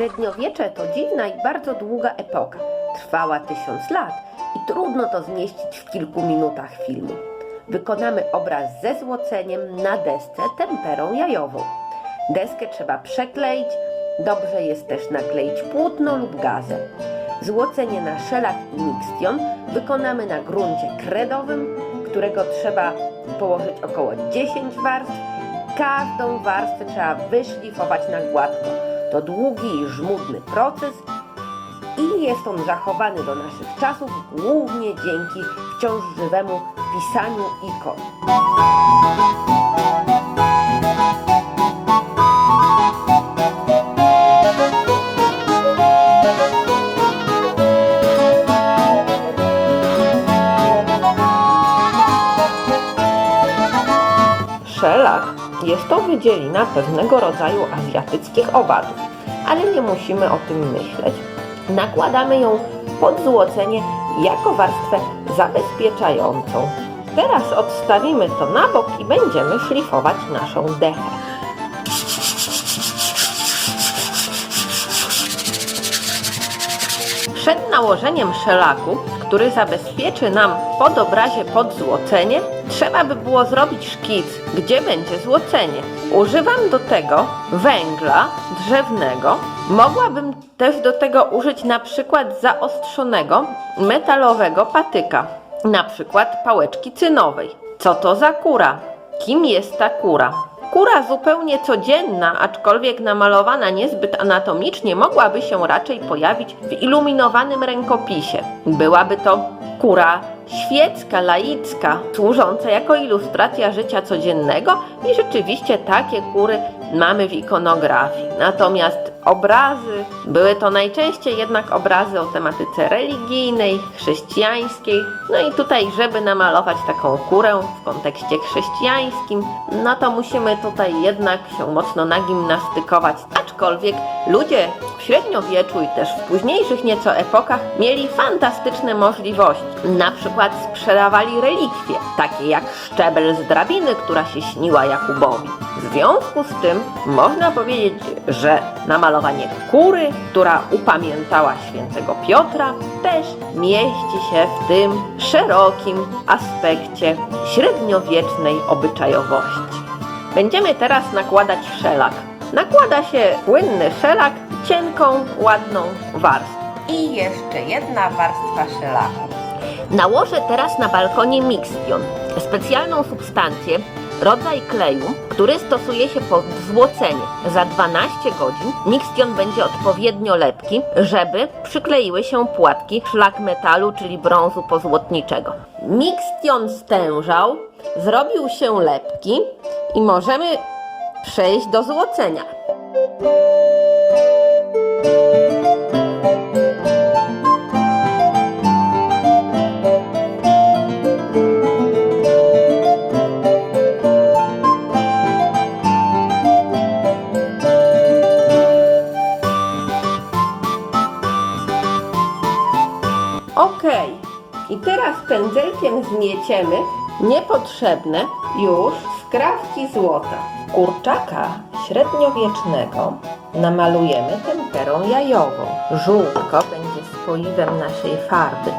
Średniowiecze to dziwna i bardzo długa epoka. Trwała tysiąc lat i trudno to zmieścić w kilku minutach filmu. Wykonamy obraz ze złoceniem na desce temperą jajową. Deskę trzeba przekleić, dobrze jest też nakleić płótno lub gazę. Złocenie na szelach i mikstion wykonamy na gruncie kredowym, którego trzeba położyć około 10 warstw. Każdą warstwę trzeba wyszlifować na gładko. To długi i żmudny proces i jest on zachowany do naszych czasów głównie dzięki wciąż żywemu pisaniu ikon. Jest to wydzielina pewnego rodzaju azjatyckich owadów, ale nie musimy o tym myśleć. Nakładamy ją pod złocenie jako warstwę zabezpieczającą. Teraz odstawimy to na bok i będziemy szlifować naszą dechę. Przed nałożeniem szelaku, który zabezpieczy nam pod obrazie podzłocenie, trzeba by było zrobić szkic, gdzie będzie złocenie. Używam do tego węgla drzewnego. Mogłabym też do tego użyć na przykład zaostrzonego metalowego patyka, na przykład pałeczki cynowej. Co to za kura? Kim jest ta kura? Kura zupełnie codzienna, aczkolwiek namalowana niezbyt anatomicznie, mogłaby się raczej pojawić w iluminowanym rękopisie. Byłaby to kura świecka, laicka, służąca jako ilustracja życia codziennego i rzeczywiście takie kury mamy w ikonografii. Natomiast obrazy były to najczęściej jednak obrazy o tematyce religijnej, chrześcijańskiej. No i tutaj, żeby namalować taką kurę w kontekście chrześcijańskim, no to musimy tutaj jednak się mocno nagimnastykować. Aczkolwiek ludzie średniowieczu i też w późniejszych nieco epokach mieli fantastyczne możliwości. Na przykład sprzedawali relikwie, takie jak szczebel z drabiny, która się śniła Jakubowi. W związku z tym można powiedzieć, że namalowanie kury, która upamiętała świętego Piotra, też mieści się w tym szerokim aspekcie średniowiecznej obyczajowości. Będziemy teraz nakładać szelak. Nakłada się płynny szelak cienką, ładną warstwą. I jeszcze jedna warstwa szelaku. Nałożę teraz na balkonie mikstion, specjalną substancję, rodzaj kleju, który stosuje się pod złocenie. Za 12 godzin mikstion będzie odpowiednio lepki, żeby przykleiły się płatki szlak metalu, czyli brązu pozłotniczego. Mikstion stężał, zrobił się lepki i możemy przejść do złocenia. Zmieciemy niepotrzebne już skrawki złota. Kurczaka średniowiecznego namalujemy temperą jajową. Żółtko będzie spoiwem naszej farby.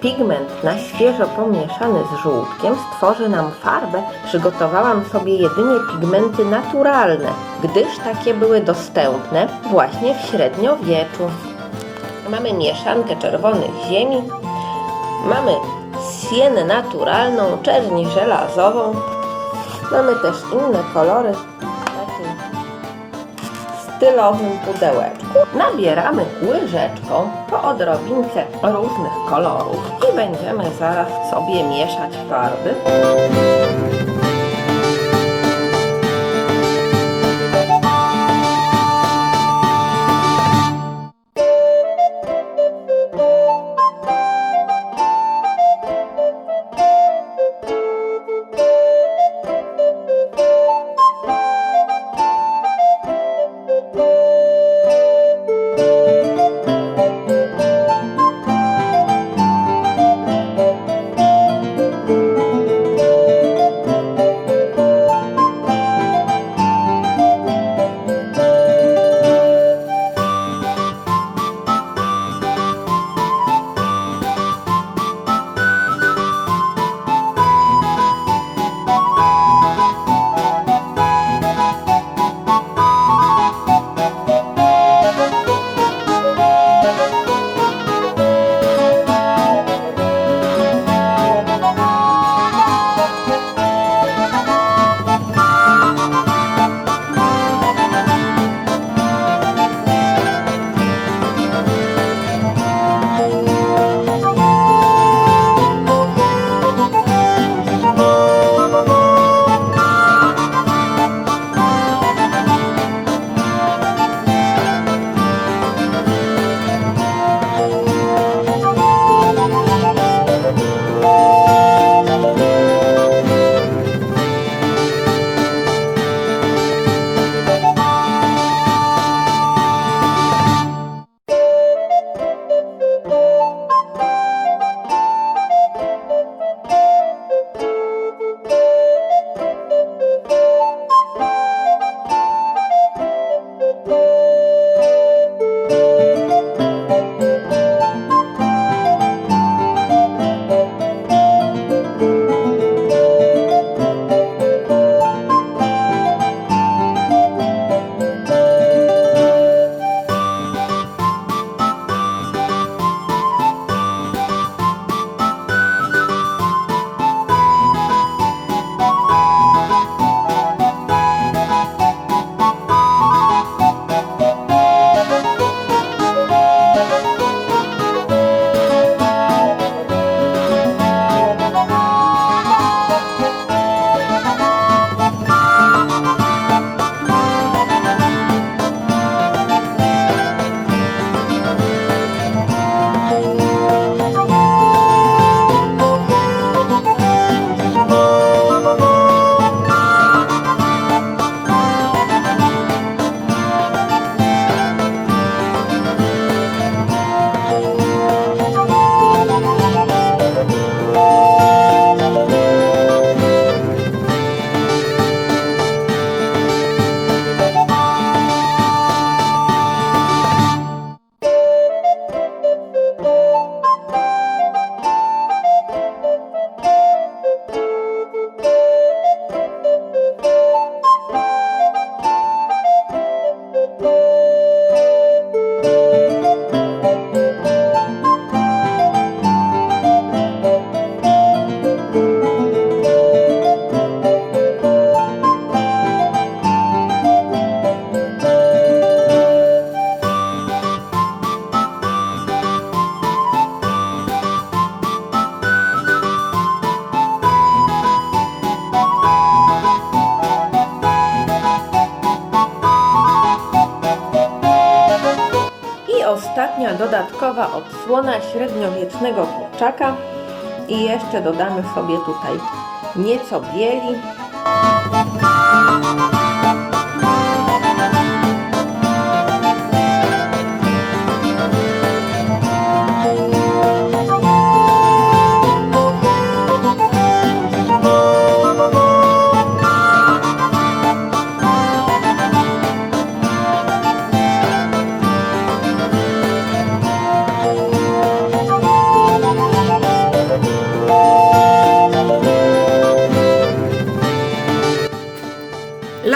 Pigment na świeżo pomieszany z żółtkiem stworzy nam farbę. Przygotowałam sobie jedynie pigmenty naturalne, gdyż takie były dostępne właśnie w średniowieczu. Mamy mieszankę czerwonych ziemi, mamy sienę naturalną, czerni żelazową, mamy też inne kolory w takim stylowym pudełeczku. Nabieramy łyżeczką po odrobince różnych kolorów i będziemy zaraz sobie mieszać farby. Dodatkowa odsłona średniowiecznego kurczaka i jeszcze dodamy sobie tutaj nieco bieli.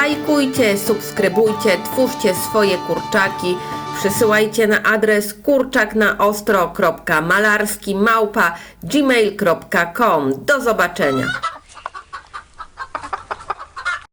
Lajkujcie, subskrybujcie, twórzcie swoje kurczaki. Przysyłajcie na adres kurczaknaostro.malarski małpa gmail.com. Do zobaczenia.